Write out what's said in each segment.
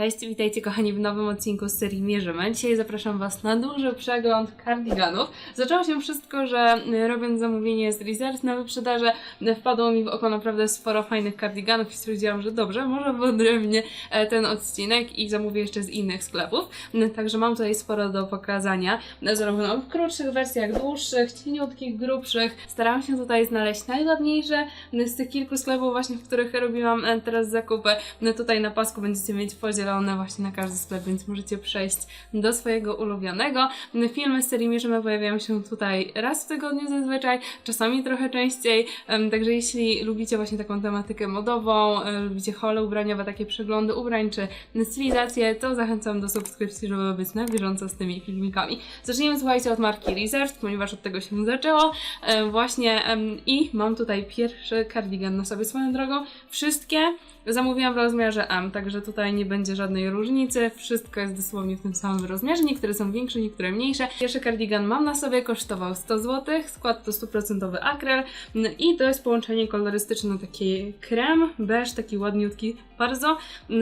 Cześć, witajcie kochani w nowym odcinku z serii Mierzymy. Dzisiaj zapraszam Was na duży przegląd kardiganów. Zaczęło się wszystko, że y, robiąc zamówienie z Reserve na wyprzedaży y, wpadło mi w oko naprawdę sporo fajnych kardiganów i stwierdziłam, że dobrze, może wyodrębnię e, ten odcinek i zamówię jeszcze z innych sklepów. Y, Także mam tutaj sporo do pokazania, zarówno w krótszych wersjach, dłuższych, cieniutkich, grubszych. Starałam się tutaj znaleźć najładniejsze z tych kilku sklepów właśnie, w których robiłam e, teraz zakupy. Tutaj na pasku będziecie mieć podzielone właśnie na każdy sklep, więc możecie przejść do swojego ulubionego. Filmy z serii Mierzymy pojawiają się tutaj raz w tygodniu zazwyczaj, czasami trochę częściej, także jeśli lubicie właśnie taką tematykę modową, e, lubicie hole ubraniowe, takie przeglądy ubrań czy stylizację, to zachęcam do subskrypcji, żeby być na bieżąco z tymi filmikami. Zaczniemy słuchajcie od marki Reserved, ponieważ od tego się zaczęło e, właśnie i mam tutaj pierwszy kardigan na sobie swoją drogą. Wszystkie Zamówiłam w rozmiarze M, także tutaj nie będzie żadnej różnicy. Wszystko jest dosłownie w tym samym rozmiarze. Niektóre są większe, niektóre mniejsze. Pierwszy kardigan mam na sobie, kosztował 100 zł. Skład to 100% akryl No i to jest połączenie kolorystyczne taki krem, beż, taki ładniutki bardzo,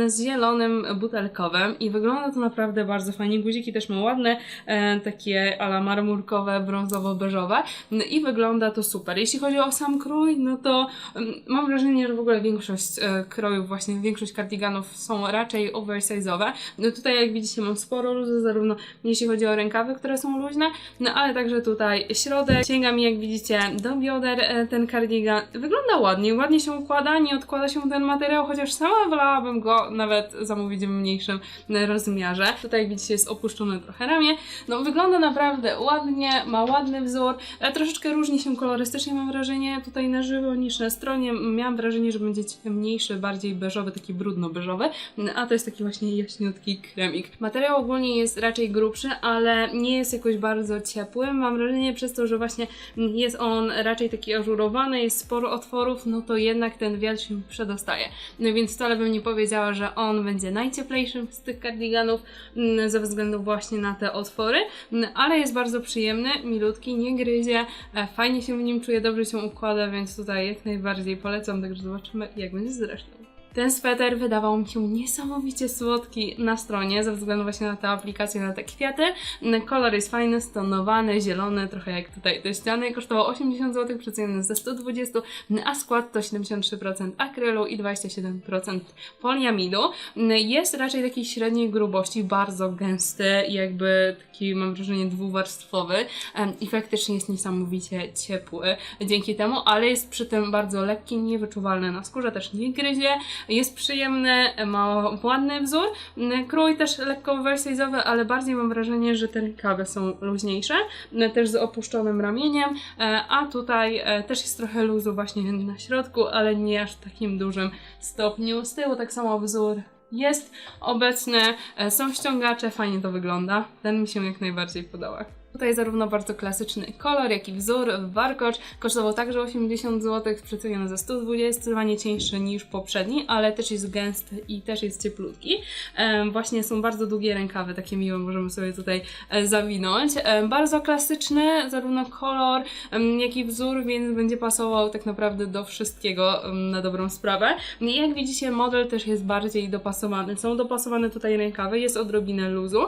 z zielonym butelkowym i wygląda to naprawdę bardzo fajnie. Guziki też ma ładne, e, takie ala marmurkowe, brązowo-beżowe no i wygląda to super. Jeśli chodzi o sam krój, no to mm, mam wrażenie, że w ogóle większość e, krojów, właśnie większość kardiganów są raczej oversize'owe. No tutaj jak widzicie mam sporo luzu, zarówno jeśli chodzi o rękawy, które są luźne, no ale także tutaj środek. Sięga mi jak widzicie do bioder e, ten kardigan. Wygląda ładnie, ładnie się układa, nie odkłada się ten materiał, chociaż sama wolałabym go nawet zamówić w mniejszym e, rozmiarze. Tutaj jak widzicie jest opuszczone trochę ramię. No wygląda naprawdę ładnie, ma ładny wzór, e, troszeczkę różni się kolorystycznie mam wrażenie tutaj na żywo niż na stronie. Miałam wrażenie, że będzie ciemniejszy, bardziej beżowy, taki brudno-beżowy, a to jest taki właśnie jaśniutki kremik. Materiał ogólnie jest raczej grubszy, ale nie jest jakoś bardzo ciepły. Mam wrażenie przez to, że właśnie jest on raczej taki ażurowany, jest sporo otworów, no to jednak ten wiatr się przedostaje. No więc wcale bym nie powiedziała, że on będzie najcieplejszym z tych kardiganów mm, ze względu właśnie na te otwory, Mm, ale jest bardzo przyjemny, milutki, nie gryzie, e, fajnie się w nim czuje, dobrze się układa, więc tutaj jak najbardziej polecam, także zobaczymy jak będzie zresztą. Ten sweter wydawał mi się niesamowicie słodki na stronie, ze względu właśnie na tę aplikację, na te kwiaty. Kolor jest fajny, stonowany, zielony, trochę jak tutaj te ściany. Kosztował 80 zł, przeceniony ze 120, a skład to 73% akrylu i 27% poliamidu. Jest raczej takiej średniej grubości, bardzo gęsty, jakby taki mam wrażenie dwuwarstwowy i faktycznie jest niesamowicie ciepły dzięki temu, ale jest przy tym bardzo lekki, niewyczuwalny na skórze, też nie gryzie, jest przyjemny, ma ładny wzór. Krój też lekko oversize'owy, ale bardziej mam wrażenie, że te rękawy są luźniejsze, też z opuszczonym ramieniem, e, a tutaj e, też jest trochę luzu właśnie na środku, ale nie aż w takim dużym stopniu. Z tyłu tak samo wzór jest obecny, e, są ściągacze, fajnie to wygląda. Ten mi się jak najbardziej podoba. Tutaj zarówno bardzo klasyczny kolor, jak i wzór, warkocz. Kosztował także 80 zł, przeceniony za 120, zdecydowanie cieńszy niż poprzedni, ale też jest gęsty i też jest cieplutki. Właśnie są bardzo długie rękawy, takie miłe, możemy sobie tutaj e, zawinąć. Bardzo klasyczny, zarówno kolor, jak i wzór, więc będzie pasował tak naprawdę do wszystkiego na dobrą sprawę. Jak widzicie, model też jest bardziej dopasowany. Są dopasowane tutaj rękawy, jest odrobinę luzu,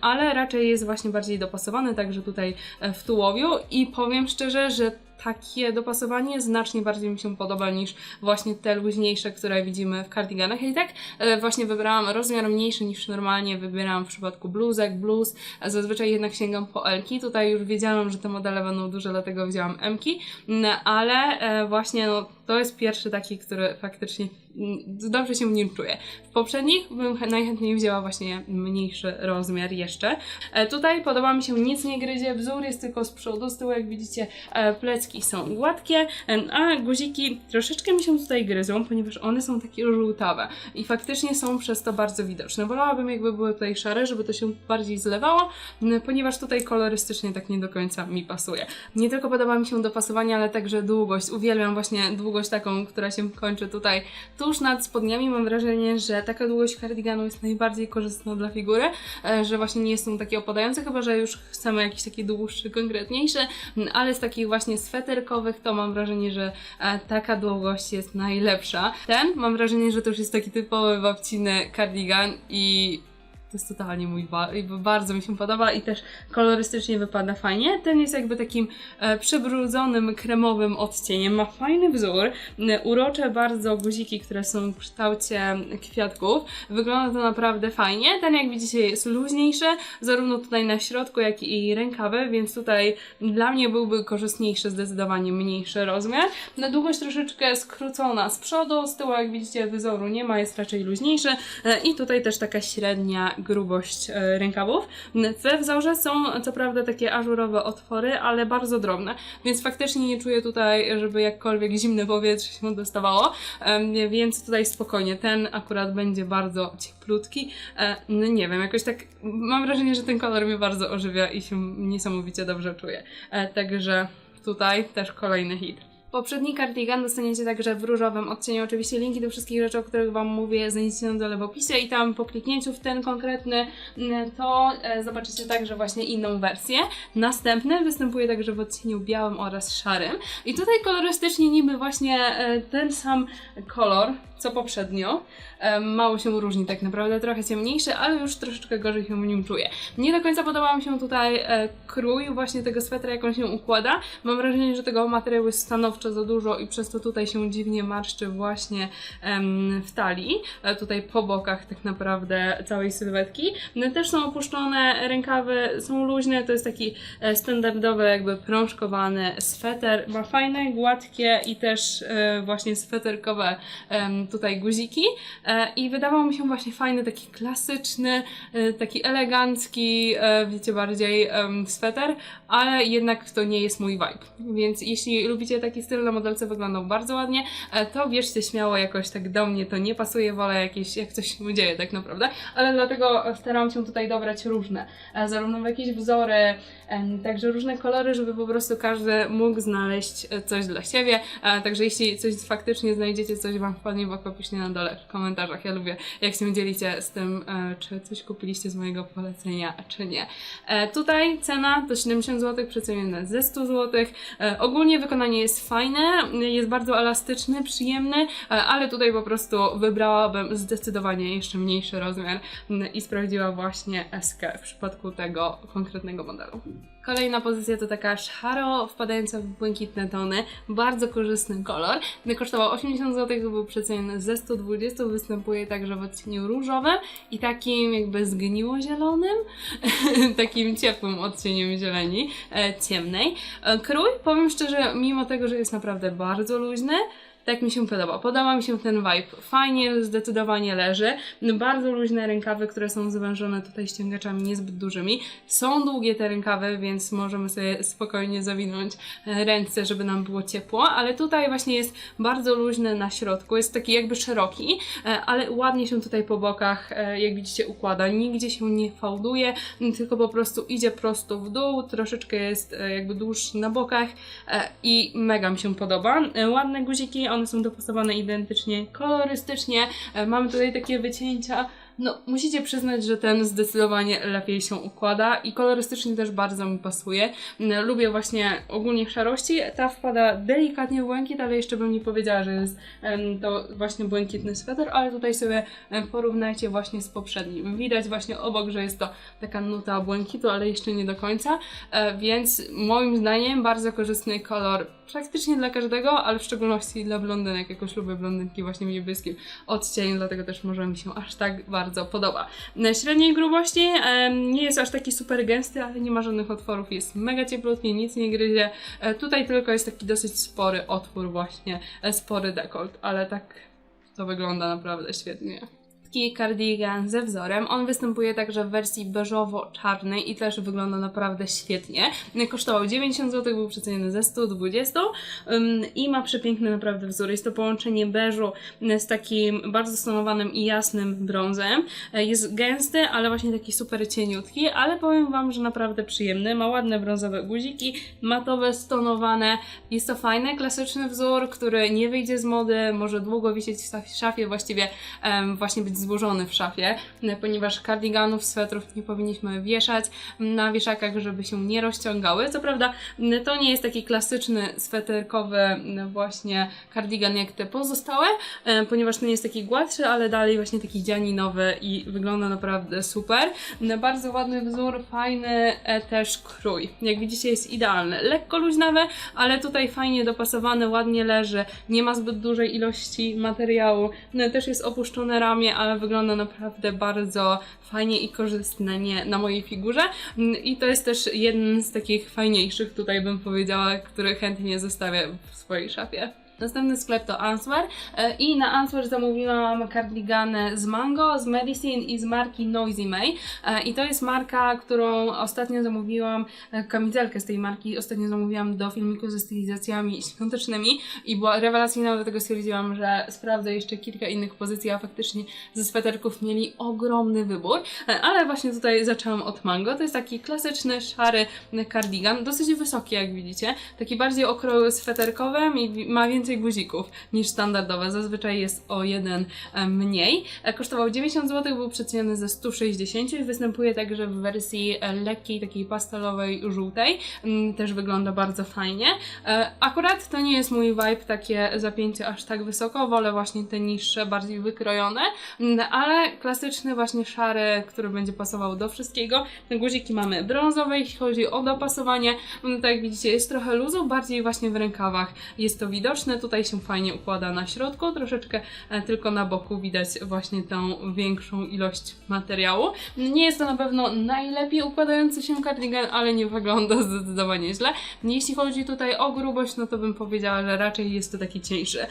ale raczej jest właśnie bardziej dopasowany, także tutaj e, w tułowiu i powiem szczerze, że takie dopasowanie znacznie bardziej mi się podoba niż właśnie te luźniejsze, które widzimy w kardiganach. I tak e, właśnie wybrałam rozmiar mniejszy niż normalnie wybieram w przypadku bluzek, bluz. Zazwyczaj jednak sięgam po Elki. Tutaj już wiedziałam, że te modele będą duże, dlatego wzięłam Mki, No, ale e, właśnie no, to jest pierwszy taki, który faktycznie mm, dobrze się w nim czuję. W poprzednich bym ch- najchętniej wzięła właśnie mniejszy rozmiar jeszcze. E, Tutaj podoba mi się nic nie gryzie, wzór jest tylko z przodu, z tyłu jak widzicie e, są gładkie, a guziki troszeczkę mi się tutaj gryzą, ponieważ one są takie żółtawe i faktycznie są przez to bardzo widoczne. Wolałabym jakby były tutaj szare, żeby to się bardziej zlewało, ponieważ tutaj kolorystycznie tak nie do końca mi pasuje. Nie tylko podoba mi się dopasowanie, ale także długość. Uwielbiam właśnie długość taką, która się kończy tutaj tuż nad spodniami. Mam wrażenie, że taka długość kardiganu jest najbardziej korzystna dla figury, e, że właśnie nie są takie opadające, chyba że już chcemy jakiś taki dłuższy, konkretniejszy, ale z takich właśnie sweterów sweterkowych, to mam wrażenie, że e, taka długość jest najlepsza. Ten mam wrażenie, że to już jest taki typowy babciny cardigan i to jest totalnie mój ba- bardzo mi się podoba i też kolorystycznie wypada fajnie. Ten jest jakby takim e, przebrudzonym, kremowym odcieniem. Ma fajny wzór, urocze bardzo guziki, które są w kształcie kwiatków. Wygląda to naprawdę fajnie. Ten jak widzicie jest luźniejszy, zarówno tutaj na środku, jak i rękawy, więc tutaj dla mnie byłby korzystniejszy zdecydowanie mniejszy rozmiar. Na długość troszeczkę skrócona z przodu, z tyłu jak widzicie wyzoru nie ma, jest raczej luźniejszy E, i tutaj też taka średnia grubość e, rękawów. We wzorze są co prawda takie ażurowe otwory, ale bardzo drobne, więc faktycznie nie czuję tutaj, żeby jakkolwiek zimne powietrze się dostawało, więc tutaj spokojnie. Ten akurat będzie bardzo cieplutki. E, No nie wiem, jakoś tak mam wrażenie, że ten kolor mnie bardzo ożywia i się niesamowicie dobrze czuję. E, Także tutaj też kolejny hit. Poprzedni cardigan dostaniecie także w różowym odcieniu. Oczywiście linki do wszystkich rzeczy, o których Wam mówię, znajdziecie na dole w opisie i tam po kliknięciu w ten konkretny, mm, to e, zobaczycie także właśnie inną wersję. Następny występuje także w odcieniu białym oraz szarym. I tutaj kolorystycznie niby właśnie e, ten sam kolor, co poprzednio. E, Mało się różni tak naprawdę, trochę ciemniejszy, ale już troszeczkę gorzej się w nim czuję. Nie do końca podoba mi się tutaj krój właśnie tego swetra, jak on się układa. Mam wrażenie, że tego materiału jest stanowczo za dużo i przez to tutaj się dziwnie marszczy właśnie w talii. E, tutaj po bokach tak naprawdę całej sylwetki. No, też są opuszczone rękawy, są luźne, to jest taki e, standardowy jakby prążkowany sweter. Ma fajne, gładkie i też e, właśnie sweterkowe tutaj guziki. I wydawał mi się właśnie fajny, taki klasyczny, taki elegancki, wiecie, bardziej sweter, ale jednak to nie jest mój vibe. Więc jeśli lubicie taki styl, na modelce wyglądał bardzo ładnie, e, to bierzcie śmiało jakoś tak do mnie, to nie pasuje, wolę jakieś, jak coś się dzieje tak naprawdę, ale dlatego staram się tutaj dobrać różne, e, zarówno jakieś wzory, em, także różne kolory, żeby po prostu każdy mógł znaleźć e, coś dla siebie, e, także jeśli coś faktycznie znajdziecie, coś Wam wpadnie w oko, piszcie na dole w komentarzach, ja lubię jak się dzielicie z tym, e, czy coś kupiliście z mojego polecenia, czy nie. E, Tutaj cena to 70 zł, przecenione ze 100 zł. E, Ogólnie wykonanie jest fajne, jest bardzo elastyczny, przyjemny, e, ale tutaj po prostu wybrałabym zdecydowanie jeszcze mniejszy rozmiar m, i sprawdziła właśnie SK w przypadku tego konkretnego modelu. Kolejna pozycja to taka szaro wpadająca w błękitne tony, bardzo korzystny kolor. Kosztował 80 zł, był przeceniony ze 120, występuje także w odcieniu różowym i takim jakby zgniło-zielonym, takim ciepłym odcieniem zieleni, e, ciemnej. E, Krój, powiem szczerze, mimo tego, że jest naprawdę bardzo luźny, tak mi się podoba. Podoba mi się ten vibe. Fajnie, zdecydowanie leży. Bardzo luźne rękawy, które są zwężone tutaj ściągaczami niezbyt dużymi. Są długie te rękawy, więc możemy sobie spokojnie zawinąć e, ręce, żeby nam było ciepło, ale tutaj właśnie jest bardzo luźny na środku. Jest taki jakby szeroki, e, ale ładnie się tutaj po bokach, e, jak widzicie, układa. Nigdzie się nie fałduje, tylko po prostu idzie prosto w dół. Troszeczkę jest jakby dłuższy na bokach i mega mi się podoba. Ładne guziki, one są dopasowane identycznie kolorystycznie. E, Mamy tutaj takie wycięcia. No, musicie przyznać, że ten zdecydowanie lepiej się układa i kolorystycznie też bardzo mi pasuje. Mm, Lubię właśnie ogólnie szarości. Ta wpada delikatnie w błękit, ale jeszcze bym nie powiedziała, że jest to właśnie błękitny sweter, ale tutaj sobie porównajcie właśnie z poprzednim. Widać właśnie obok, że jest to taka nuta błękitu, ale jeszcze nie do końca, e, więc moim zdaniem bardzo korzystny kolor praktycznie dla każdego, ale w szczególności dla blondynek. Jakoś lubię blondynki właśnie w niebieskim odcieniu, dlatego też może mi się aż tak bardzo podoba. Na średniej grubości nie jest aż taki super gęsty, ale nie ma żadnych otworów. Jest mega cieplutki, nic nie gryzie. E, tutaj tylko jest taki dosyć spory otwór właśnie, e, spory dekolt, ale tak to wygląda naprawdę świetnie taki cardigan ze wzorem. On występuje także w wersji beżowo-czarnej i też wygląda naprawdę świetnie. Kosztował 90 zł, był przeceniony ze 120 ym, i ma przepiękny naprawdę wzór. Jest to połączenie beżu z takim bardzo stonowanym i jasnym brązem. E, Jest gęsty, ale właśnie taki super cieniutki, ale powiem Wam, że naprawdę przyjemny. Ma ładne brązowe guziki, matowe, stonowane. Jest to fajny, klasyczny wzór, który nie wyjdzie z mody, może długo wisieć w szafie, właściwie em, właśnie być złożony w szafie, e, ponieważ kardiganów, swetrów nie powinniśmy wieszać na wieszakach, żeby się nie rozciągały. Co prawda, m, to nie jest taki klasyczny sweterkowy m, właśnie kardigan jak te pozostałe, e, ponieważ ten jest taki gładszy, ale dalej właśnie taki dzianinowy i wygląda naprawdę super. Bardzo ładny wzór, fajny e, też krój. Jak widzicie jest idealny. Lekko luźnawy, ale tutaj fajnie dopasowany, ładnie leży, nie ma zbyt dużej ilości materiału. Też jest opuszczone ramię, ale wygląda naprawdę bardzo fajnie i korzystnie nie, na mojej figurze. Mm, I to jest też jeden z takich fajniejszych, tutaj bym powiedziała, który chętnie zostawię w swojej szafie. Następny sklep to Answer. E, i na Answer zamówiłam cardigany z Mango, z Medicine i z marki Noisy May. E, i to jest marka, którą ostatnio zamówiłam, e, kamizelkę z tej marki ostatnio zamówiłam do filmiku ze stylizacjami świątecznymi i była rewelacyjna, dlatego stwierdziłam, że sprawdzę jeszcze kilka innych pozycji, a faktycznie ze sweterków mieli ogromny wybór, ale właśnie tutaj zaczęłam od Mango, to jest taki klasyczny, szary cardigan, dosyć wysoki jak widzicie, taki bardziej o kroju sweterkowym i ma więcej guzików niż standardowe, zazwyczaj jest o jeden e, mniej. E, Kosztował 90 zł, był przeceniony ze 160 i występuje także w wersji e, lekkiej, takiej pastelowej, żółtej. Mm, Też wygląda bardzo fajnie. Akurat to nie jest mój vibe, takie zapięcie aż tak wysoko, wolę właśnie te niższe, bardziej wykrojone, Mm, ale klasyczny właśnie szary, który będzie pasował do wszystkiego. Te guziki mamy brązowe, jeśli chodzi o dopasowanie, mm, tak jak widzicie jest trochę luzu, bardziej właśnie w rękawach jest to widoczne, tutaj się fajnie układa na środku, troszeczkę e, tylko na boku widać właśnie tą większą ilość materiału. Nie jest to na pewno najlepiej układający się cardigan, ale nie wygląda zdecydowanie źle. Jeśli chodzi tutaj o grubość, no to bym powiedziała, że raczej jest to taki cieńszy.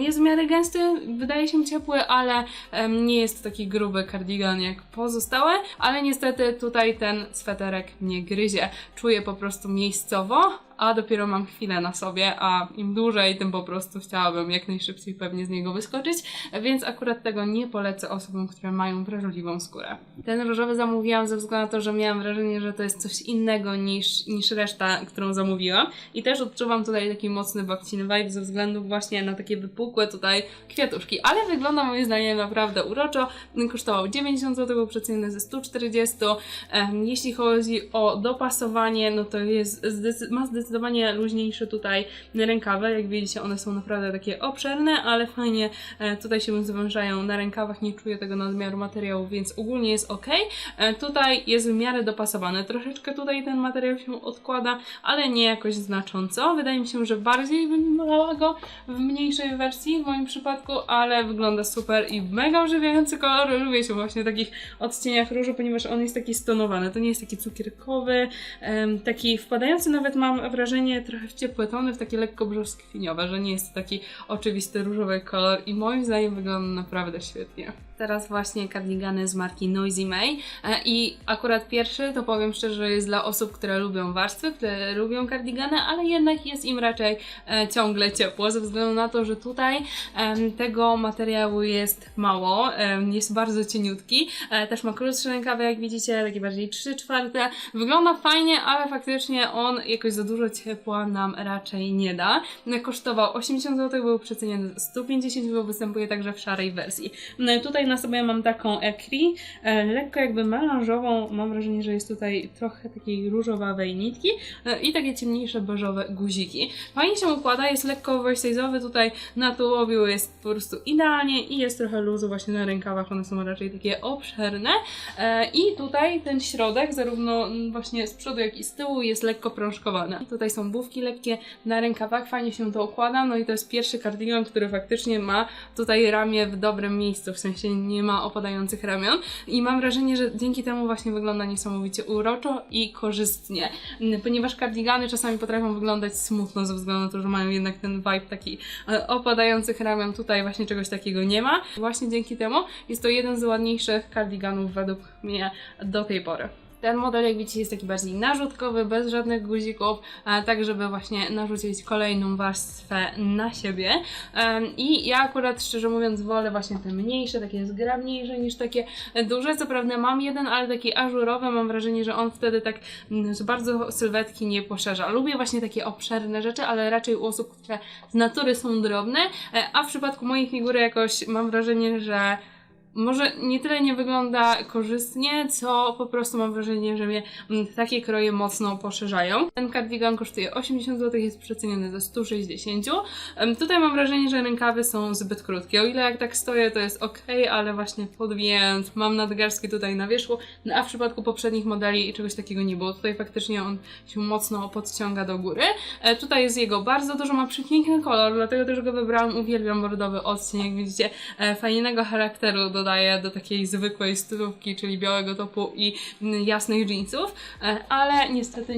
Jest w miarę gęsty, wydaje się ciepły, ale nie jest to taki gruby cardigan jak pozostałe, ale niestety tutaj ten sweterek mnie gryzie. Czuję po prostu miejscowo, a dopiero mam chwilę na sobie, a im dłużej, tym po prostu chciałabym jak najszybciej pewnie z niego wyskoczyć, więc akurat tego nie polecę osobom, które mają wrażliwą skórę. Ten różowy zamówiłam ze względu na to, że miałam wrażenie, że to jest coś innego niż, niż reszta, którą zamówiłam i też odczuwam tutaj taki mocny babciny vibe ze względu właśnie na takie wypukłe tutaj kwiatuszki, ale wygląda moim zdaniem naprawdę uroczo. Kosztował 90 zł, był przeceniony ze 140. Em, Jeśli chodzi o dopasowanie, no to jest ma zdecydowanie luźniejsze tutaj rękawy. Jak widzicie, one są naprawdę takie obszerne, ale fajnie e, tutaj się zwężają na rękawach. Nie czuję tego nadmiaru materiału, więc ogólnie jest ok. E, Tutaj jest w miarę dopasowane. Troszeczkę tutaj ten materiał się odkłada, ale nie jakoś znacząco. Wydaje mi się, że bardziej bym wolała go w mniejszej wersji w moim przypadku, ale wygląda super i mega ożywiający kolor. Lubię się właśnie w takich odcieniach różu, ponieważ on jest taki stonowany. To nie jest taki cukierkowy, taki wpadający nawet mam wrażenie trochę w ciepłe tony, w takie lekko brzoskwiniowe, że nie jest to taki oczywisty różowy kolor i moim zdaniem wygląda naprawdę świetnie. Teraz właśnie kardigany z marki Noisy May E, i akurat pierwszy to powiem szczerze, jest dla osób, które lubią warstwy, które lubią kardigany, ale jednak jest im raczej e, ciągle ciepło ze względu na to, że tutaj tego materiału jest mało, jest bardzo cieniutki, e, też ma krótsze rękawy jak widzicie, takie bardziej 3 czwarte, wygląda fajnie, ale faktycznie on jakoś za dużo ciepła nam raczej nie da. Kosztował 80 zł, był przeceniony za 150 bo występuje także w szarej wersji. Tutaj na sobie mam taką ekri, e, lekko jakby melanżową, mam wrażenie, że jest tutaj trochę takiej różowawej nitki e, i takie ciemniejsze beżowe guziki. Fajnie się układa, jest lekko oversize'owy, tutaj na tułowiu jest po prostu idealnie i jest trochę luzu właśnie na rękawach, one są raczej takie obszerne e, i tutaj ten środek, zarówno właśnie z przodu jak i z tyłu jest lekko prążkowany. Tutaj są bufki lekkie na rękawach, fajnie się to układa, no i to jest pierwszy cardigan, który faktycznie ma tutaj ramię w dobrym miejscu, w sensie nie ma opadających ramion i mam wrażenie, że dzięki temu właśnie wygląda niesamowicie uroczo i korzystnie, ponieważ kardigany czasami potrafią wyglądać smutno ze względu na to, że mają jednak ten vibe taki e, opadających ramion, tutaj właśnie czegoś takiego nie ma. Właśnie dzięki temu jest to jeden z ładniejszych kardiganów według mnie do tej pory. Ten model, jak widzicie, jest taki bardziej narzutkowy, bez żadnych guzików, e, tak żeby właśnie narzucić kolejną warstwę na siebie. I ja akurat, szczerze mówiąc, wolę właśnie te mniejsze, takie zgrabniejsze niż takie duże. Co prawda mam jeden, ale taki ażurowy, mam wrażenie, że on wtedy tak mm, bardzo sylwetki nie poszerza. Lubię właśnie takie obszerne rzeczy, ale raczej u osób, które z natury są drobne, e, a w przypadku mojej figury jakoś mam wrażenie, że może nie tyle nie wygląda korzystnie, co po prostu mam wrażenie, że mnie mm, takie kroje mocno poszerzają. Ten cardigan kosztuje 80 zł, jest przeceniony ze 160. Em, Tutaj mam wrażenie, że rękawy są zbyt krótkie. O ile jak tak stoję, to jest ok, ale właśnie podwijając, mam nadgarstki tutaj na wierzchu, no a w przypadku poprzednich modeli czegoś takiego nie było. Tutaj faktycznie on się mocno podciąga do góry. E, Tutaj jest jego bardzo dużo, ma przepiękny kolor, dlatego też go wybrałam. Uwielbiam bordowy odcień, jak widzicie, e, fajnego charakteru dodaje do takiej zwykłej stylówki, czyli białego topu i mm, jasnych jeansów, e, ale niestety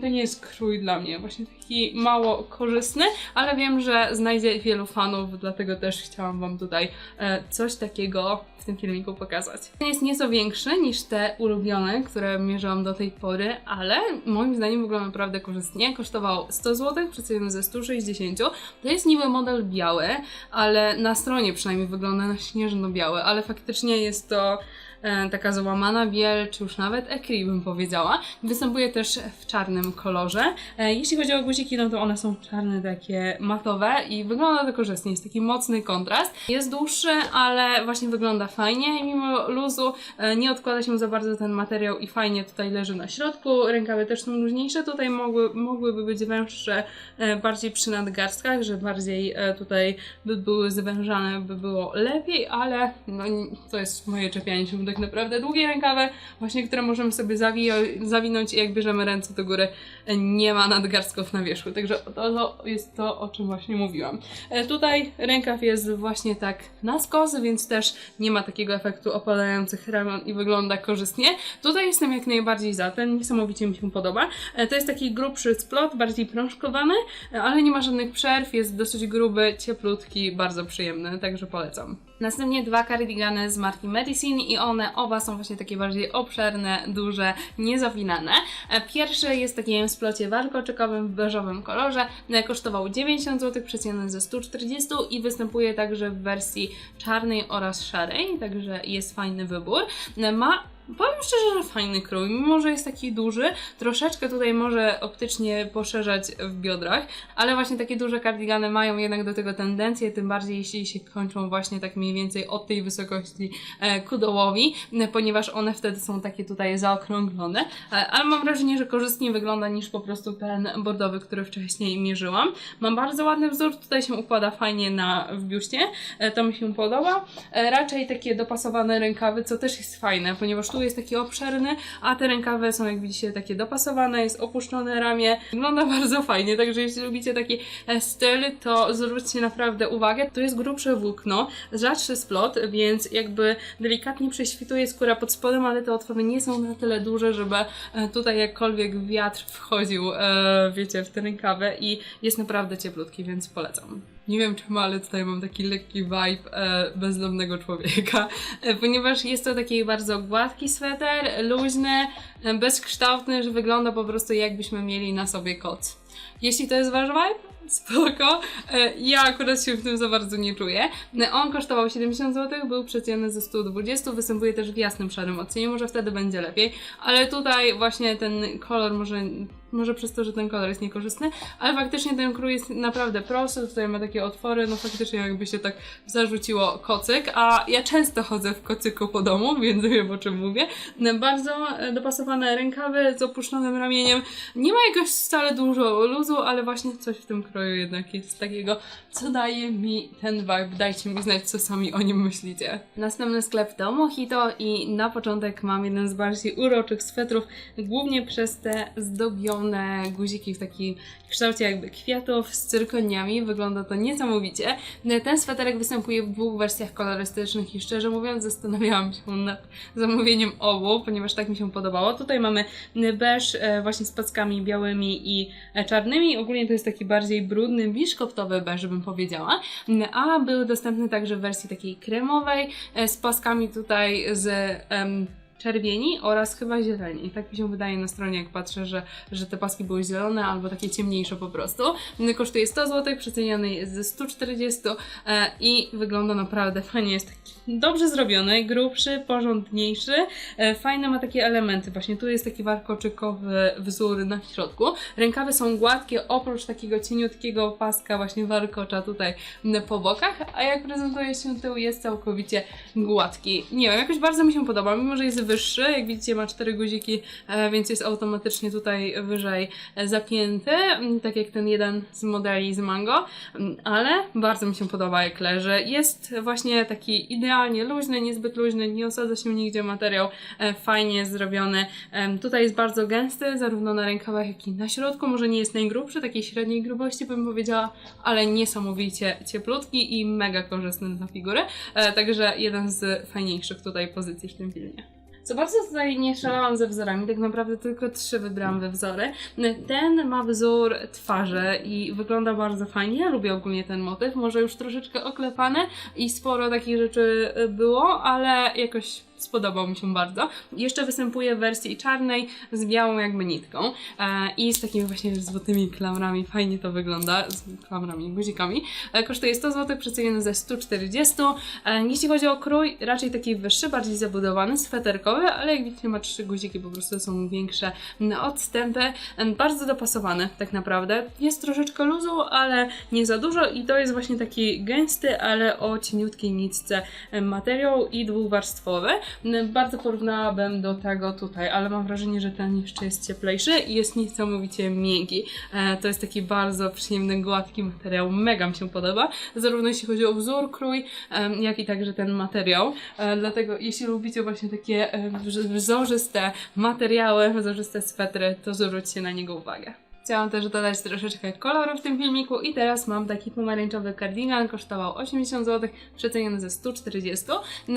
to nie jest krój dla mnie, właśnie taki mało korzystny, ale wiem, że znajdzie wielu fanów, dlatego też chciałam Wam tutaj e, coś takiego w tym filmiku pokazać. Ten jest nieco większy niż te ulubione, które mierzyłam do tej pory, ale moim zdaniem wygląda naprawdę korzystnie. Kosztował 100 zł, przeceniony ze 160. To jest niby model biały, ale na stronie przynajmniej wygląda na śnieżno-biały, ale faktycznie jest to e, taka złamana biel, czy już nawet ekri bym powiedziała. Występuje też w czarnym kolorze. E, jeśli chodzi o guziki, no to one są czarne, takie matowe i wygląda to korzystnie. Jest taki mocny kontrast. Jest dłuższy, ale właśnie wygląda fajnie i mimo luzu e, nie odkłada się za bardzo ten materiał i fajnie tutaj leży na środku. Rękawy też są luźniejsze, tutaj mogły, mogłyby być węższe bardziej przy nadgarstkach, że bardziej tutaj by były zwężane, by było lepiej, ale no, to jest moje czepianie się tak naprawdę. Długie rękawy, właśnie które możemy sobie zawinąć i jak bierzemy ręce do góry, nie ma nadgarstków na wierzchu. Także to, to jest to, o czym właśnie mówiłam. E, Tutaj rękaw jest właśnie tak na skos, więc też nie ma takiego efektu opadających ramion i wygląda korzystnie. Tutaj jestem jak najbardziej za, ten niesamowicie mi się podoba. E, To jest taki grubszy splot, bardziej prążkowany, e, ale nie ma żadnych przerw, jest dosyć gruby, cieplutki, bardzo przyjemny, także polecam. Następnie dwa kardigany z marki Medicine i one oba są właśnie takie bardziej obszerne, duże, niezawinane. Pierwszy jest w takim splocie warkoczykowym w beżowym kolorze, e, kosztował 90 zł, przeceniony ze 140 i występuje także w wersji czarnej oraz szarej, także jest fajny wybór. E, Ma Powiem szczerze, że fajny krój, mimo że jest taki duży, troszeczkę tutaj może optycznie poszerzać w biodrach, ale właśnie takie duże kardigany mają jednak do tego tendencję, tym bardziej jeśli się kończą właśnie tak mniej więcej od tej wysokości e, ku dołowi, e, ponieważ one wtedy są takie tutaj zaokrąglone, e, ale mam wrażenie, że korzystniej wygląda niż po prostu ten bordowy, który wcześniej mierzyłam. Mam bardzo ładny wzór, tutaj się układa fajnie na w biuście, to mi się podoba. Raczej takie dopasowane rękawy, co też jest fajne, ponieważ tu jest taki obszerny, a te rękawy są jak widzicie takie dopasowane, jest opuszczone ramię. Wygląda bardzo fajnie, także jeśli lubicie taki e, styl, to zwróćcie naprawdę uwagę. Tu jest grubsze włókno, rzadszy splot, więc jakby delikatnie prześwituje skóra pod spodem, ale te otwory nie są na tyle duże, żeby e, tutaj jakkolwiek wiatr wchodził, e, wiecie, w te rękawy i jest naprawdę cieplutki, więc polecam. Nie wiem czemu, ale tutaj mam taki lekki vibe e, bezdomnego człowieka, e, ponieważ jest to taki bardzo gładki sweter, luźny, e, bezkształtny, że wygląda po prostu jakbyśmy mieli na sobie koc. Jeśli to jest wasz vibe, spoko. E, Ja akurat się w tym za bardzo nie czuję. E, On kosztował 70 zł, był przeceniony ze 120, występuje też w jasnym szarym odcieniu, może wtedy będzie lepiej, ale tutaj właśnie ten kolor może może przez to, że ten kolor jest niekorzystny, ale faktycznie ten krój jest naprawdę prosty, tutaj ma takie otwory, no faktycznie jakby się tak zarzuciło kocyk, a ja często chodzę w kocyku po domu, więc wiem o czym mówię. Bardzo e, dopasowane rękawy z opuszczonym ramieniem, nie ma jakoś wcale dużo luzu, ale właśnie coś w tym kroju jednak jest takiego, co daje mi ten vibe. Dajcie mi znać, co sami o nim myślicie. Następny sklep to Mojito i na początek mam jeden z bardziej uroczych swetrów, głównie przez te zdobione guziki w takim kształcie jakby kwiatów z cyrkoniami. Wygląda to niesamowicie. Ten sweterek występuje w dwóch wersjach kolorystycznych i szczerze mówiąc zastanawiałam się nad zamówieniem obu, ponieważ tak mi się podobało. Tutaj mamy beż e, właśnie z packami białymi i e, czarnymi. Ogólnie to jest taki bardziej brudny, biszkoptowy beż, bym powiedziała. A był dostępny także w wersji takiej kremowej e, z paskami tutaj z em, czerwieni oraz chyba zieleni. Tak mi się wydaje na stronie, jak patrzę, że, że te paski były zielone albo takie ciemniejsze po prostu. Kosztuje 100 zł, przeceniony jest ze 140 e, i wygląda naprawdę fajnie. Jest taki dobrze zrobiony, grubszy, porządniejszy. E, fajne ma takie elementy. Właśnie tu jest taki warkoczykowy wzór na środku. Rękawy są gładkie, oprócz takiego cieniutkiego paska właśnie warkocza tutaj m, po bokach, a jak prezentuje się tył jest całkowicie gładki. Nie wiem, jakoś bardzo mi się podoba, mimo że jest wyższy, jak widzicie ma cztery guziki, e, więc jest automatycznie tutaj wyżej zapięty, m, tak jak ten jeden z modeli z Mango, m, ale bardzo mi się podoba jak leży. Jest właśnie taki idealnie luźny, niezbyt luźny, nie osadza się nigdzie materiał, e, fajnie zrobiony. Tutaj jest bardzo gęsty, zarówno na rękawach, jak i na środku. Może nie jest najgrubszy, takiej średniej grubości bym powiedziała, ale niesamowicie cieplutki i mega korzystny dla figury. E, Także jeden z fajniejszych tutaj pozycji w tym filmie. Co bardzo tutaj nie szalałam ze wzorami, tak naprawdę tylko trzy wybrałam we wzory. Ten ma wzór twarzy i wygląda bardzo fajnie. Ja lubię ogólnie ten motyw, może już troszeczkę oklepany i sporo takich rzeczy było, ale jakoś spodobał mi się bardzo. Jeszcze występuje w wersji czarnej z białą jakby nitką e, i z takimi właśnie złotymi klamrami. Fajnie to wygląda, z klamrami, guzikami. E, kosztuje 100 zł, przeceniony ze 140. E, jeśli chodzi o krój, raczej taki wyższy, bardziej zabudowany, sweterkowy, ale jak widzicie ma trzy guziki, po prostu są większe mm, odstępy. E, bardzo dopasowany tak naprawdę. Jest troszeczkę luzu, ale nie za dużo i to jest właśnie taki gęsty, ale o cieniutkiej nitce e, materiał i dwuwarstwowy. Bardzo porównałabym do tego tutaj, ale mam wrażenie, że ten jeszcze jest cieplejszy i jest niesamowicie miękki. E, To jest taki bardzo przyjemny, gładki materiał, mega mi się podoba, zarówno jeśli chodzi o wzór, krój, jak i także ten materiał. E, Dlatego jeśli lubicie właśnie takie wz- wzorzyste materiały, wzorzyste swetry, to zwróćcie na niego uwagę. Chciałam też dodać troszeczkę koloru w tym filmiku i teraz mam taki pomarańczowy cardigan, kosztował 80 zł, przeceniony ze 140.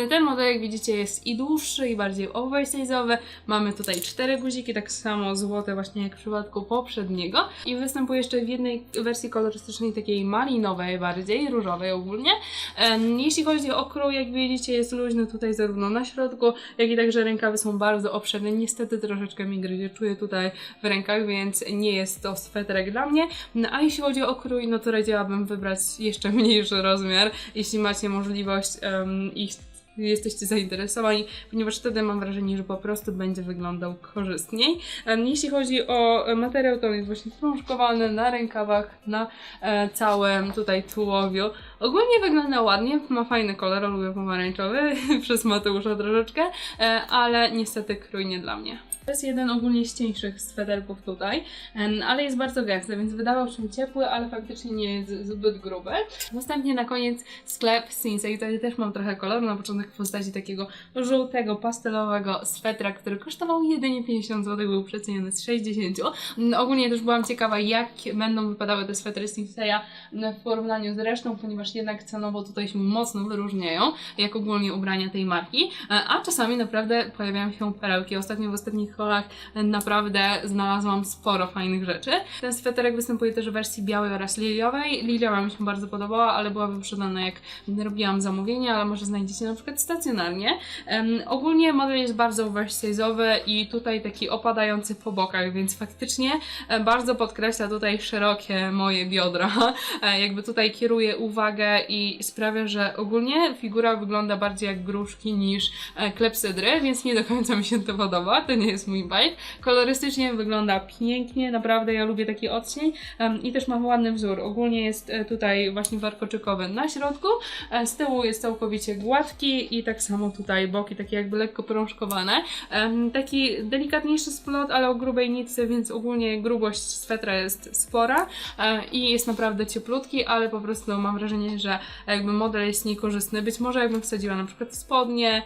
Ten model jak widzicie jest i dłuższy i bardziej oversize'owy. Mamy tutaj cztery guziki, tak samo złote właśnie jak w przypadku poprzedniego i występuje jeszcze w jednej wersji kolorystycznej takiej malinowej bardziej, różowej ogólnie. Jeśli chodzi o krój, jak widzicie jest luźny tutaj zarówno na środku, jak i także rękawy są bardzo obszerne. Niestety troszeczkę mi gryzie, czuję tutaj w rękach, więc nie jest to sweterek dla mnie. No, a jeśli chodzi o krój, no to radziłabym wybrać jeszcze mniejszy rozmiar, jeśli macie możliwość um, i jesteście zainteresowani, ponieważ wtedy mam wrażenie, że po prostu będzie wyglądał korzystniej. Jeśli chodzi o materiał, to on jest właśnie sprążkowany na rękawach, na e, całym tutaj tułowiu. Ogólnie wygląda ładnie, ma fajny kolor, lubię pomarańczowy, przez Mateusza troszeczkę, e, ale niestety krój nie dla mnie. To jest jeden ogólnie z cieńszych sweterków tutaj, ale jest bardzo gęsty, więc wydawał się ciepły, ale faktycznie nie jest zbyt gruby. Następnie na koniec sklep Sinsei. Tutaj też mam trochę koloru, na początek w postaci takiego żółtego, pastelowego swetra, który kosztował jedynie 50 zł, był przeceniony z 60. Mm, Ogólnie też byłam ciekawa, jak będą wypadały te swetry Sinseya w porównaniu z resztą, ponieważ jednak cenowo tutaj się mocno wyróżniają, jak ogólnie ubrania tej marki, a czasami naprawdę pojawiają się perełki. Ostatnio w ostatnich haulach naprawdę znalazłam sporo fajnych rzeczy. Ten sweterek występuje też w wersji białej oraz liliowej. Liliowa mi się bardzo podobała, ale była wyprzedana jak robiłam zamówienie, ale może znajdziecie na przykład stacjonarnie. Em, ogólnie model jest bardzo oversize'owy i tutaj taki opadający po bokach, więc faktycznie e, bardzo podkreśla tutaj szerokie moje biodra. E, jakby tutaj kieruje uwagę i sprawia, że ogólnie figura wygląda bardziej jak gruszki niż e, klepsydry, więc nie do końca mi się to podoba. To nie jest mój vibe. Kolorystycznie wygląda pięknie, naprawdę ja lubię taki odcień i też ma ładny wzór. Ogólnie jest e, tutaj właśnie warkoczykowy na środku, e, z tyłu jest całkowicie gładki i tak samo tutaj boki takie jakby lekko prążkowane. Taki delikatniejszy splot, ale o grubej nitce, więc ogólnie grubość swetra jest spora e, i jest naprawdę cieplutki, ale po prostu mam wrażenie, że jakby model jest niekorzystny. Być może jakbym wsadziła na przykład spodnie,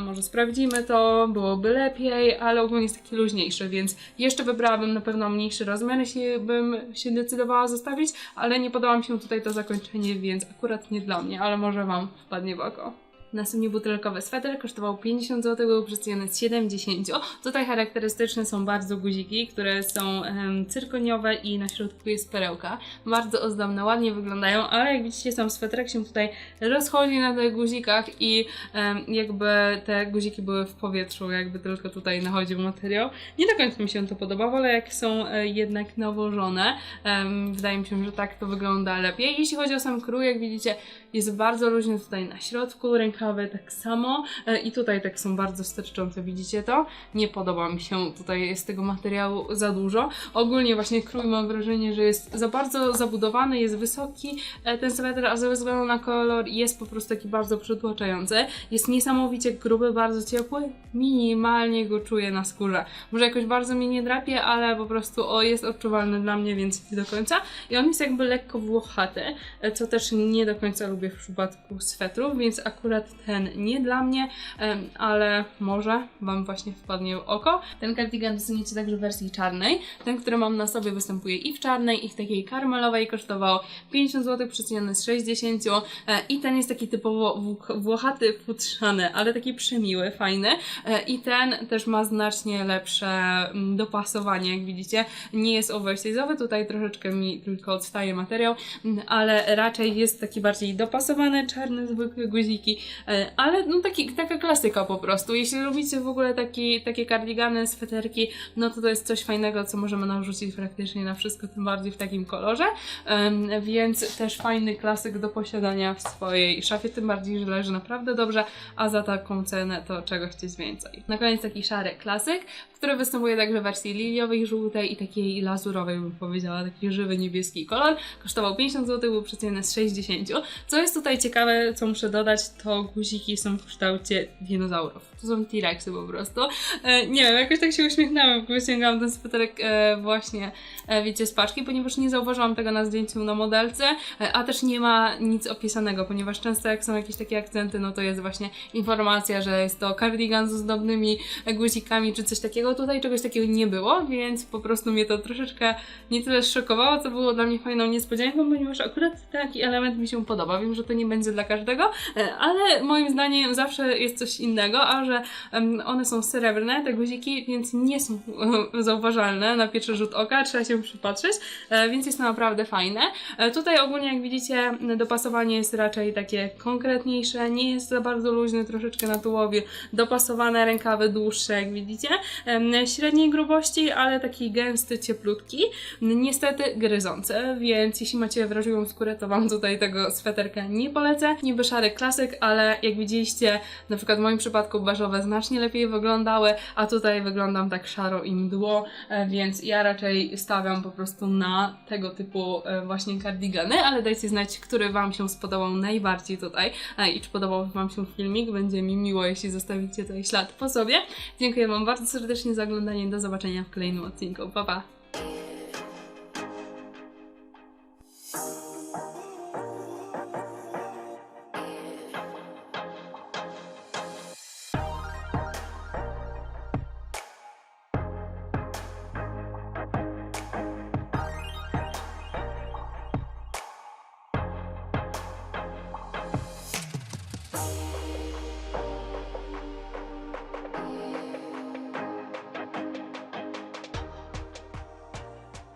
może sprawdzimy to, byłoby lepiej, ale ogólnie jest taki luźniejszy, więc jeszcze wybrałabym na pewno mniejszy rozmiar, jeśli bym się decydowała zostawić, ale nie podoba mi się tutaj to zakończenie, więc akurat nie dla mnie, ale może Wam wpadnie w oko. Następnie butelkowy sweter kosztował 50 zł, był przeceniony z 70. Tutaj charakterystyczne są bardzo guziki, które są em, cyrkoniowe i na środku jest perełka. Bardzo ozdobne, ładnie wyglądają, ale jak widzicie sam sweterek się tutaj rozchodzi na tych guzikach i em, jakby te guziki były w powietrzu, jakby tylko tutaj nachodził materiał. Nie do końca mi się to podoba, ale jak są e, jednak nawożone, em, wydaje mi się, że tak to wygląda lepiej. Jeśli chodzi o sam krój, jak widzicie, jest bardzo luźny tutaj na środku, rękawy tak samo e, i tutaj tak są bardzo sterczące, widzicie to? Nie podoba mi się tutaj z tego materiału za dużo. Ogólnie właśnie krój mam wrażenie, że jest za bardzo zabudowany, jest wysoki e, ten sweter, a ze względu na kolor jest po prostu taki bardzo przytłaczający. Jest niesamowicie gruby, bardzo ciepły, minimalnie go czuję na skórze. Może jakoś bardzo mnie nie drapie, ale po prostu o, jest odczuwalny dla mnie, więc nie do końca. I on jest jakby lekko włochaty, e, co też nie do końca lubię w przypadku swetrów, więc akurat ten nie dla mnie, ale może Wam właśnie wpadnie w oko. Ten cardigan dostaniecie także w wersji czarnej. Ten, który mam na sobie występuje i w czarnej, i w takiej karmelowej, kosztował 50 zł, przeceniony z 60 e, i ten jest taki typowo wł- włochaty, futrzany, ale taki przemiły, fajny E, i ten też ma znacznie lepsze mm, dopasowanie, jak widzicie. Nie jest oversize'owy, tutaj troszeczkę mi tylko odstaje materiał, mm, ale raczej jest taki bardziej dopasowany, czarne, zwykłe guziki, ale no taki, taka klasyka po prostu. Jeśli lubicie w ogóle taki, takie kardigany, sweterki, no to to jest coś fajnego, co możemy narzucić praktycznie na wszystko, tym bardziej w takim kolorze, więc też fajny klasyk do posiadania w swojej szafie, tym bardziej, że leży naprawdę dobrze, a za taką cenę to czego chcieć więcej. Na koniec taki szary klasyk, który występuje także w wersji liliowej, żółtej i takiej lazurowej, bym powiedziała, taki żywy niebieski kolor. Kosztował 50 zł, był przeceniony z 60. Co jest tutaj ciekawe, co muszę dodać, to guziki są w kształcie dinozaurów. To są T-Rexy po prostu. E, nie wiem, jakoś tak się uśmiechnęłam, jak wyciągałam ten sweterek e, właśnie, e, wiecie, z paczki, ponieważ nie zauważyłam tego na zdjęciu na modelce, e, a też nie ma nic opisanego, ponieważ często jak są jakieś takie akcenty, no to jest właśnie informacja, że jest to cardigan z ozdobnymi guzikami czy coś takiego. Tutaj czegoś takiego nie było, więc po prostu mnie to troszeczkę nie tyle szokowało, co było dla mnie fajną niespodzianką, ponieważ akurat taki element mi się podoba. Wiem, że to nie będzie dla każdego, e, ale moim zdaniem zawsze jest coś innego, a że em, one są srebrne, te guziki, więc nie są e, zauważalne na pierwszy rzut oka, trzeba się przypatrzeć, e, więc jest to naprawdę fajne. E, Tutaj ogólnie, jak widzicie, dopasowanie jest raczej takie konkretniejsze, nie jest za bardzo luźne, troszeczkę na tułowie, dopasowane rękawy dłuższe, jak widzicie, średniej grubości, ale taki gęsty, cieplutki, niestety gryzący, więc jeśli macie wrażliwą skórę, to Wam tutaj tego sweterka nie polecę. Niby szary klasyk, ale jak widzieliście, na przykład w moim przypadku beżowe znacznie lepiej wyglądały, a tutaj wyglądam tak szaro i mdło, e, więc ja raczej stawiam po prostu na tego typu e, właśnie kardigany, ale dajcie znać, który Wam się spodobał najbardziej tutaj e, i czy podobał Wam się filmik. Będzie mi miło, jeśli zostawicie tutaj ślad po sobie. Dziękuję Wam bardzo serdecznie za oglądanie. Do zobaczenia w kolejnym odcinku. Pa, pa!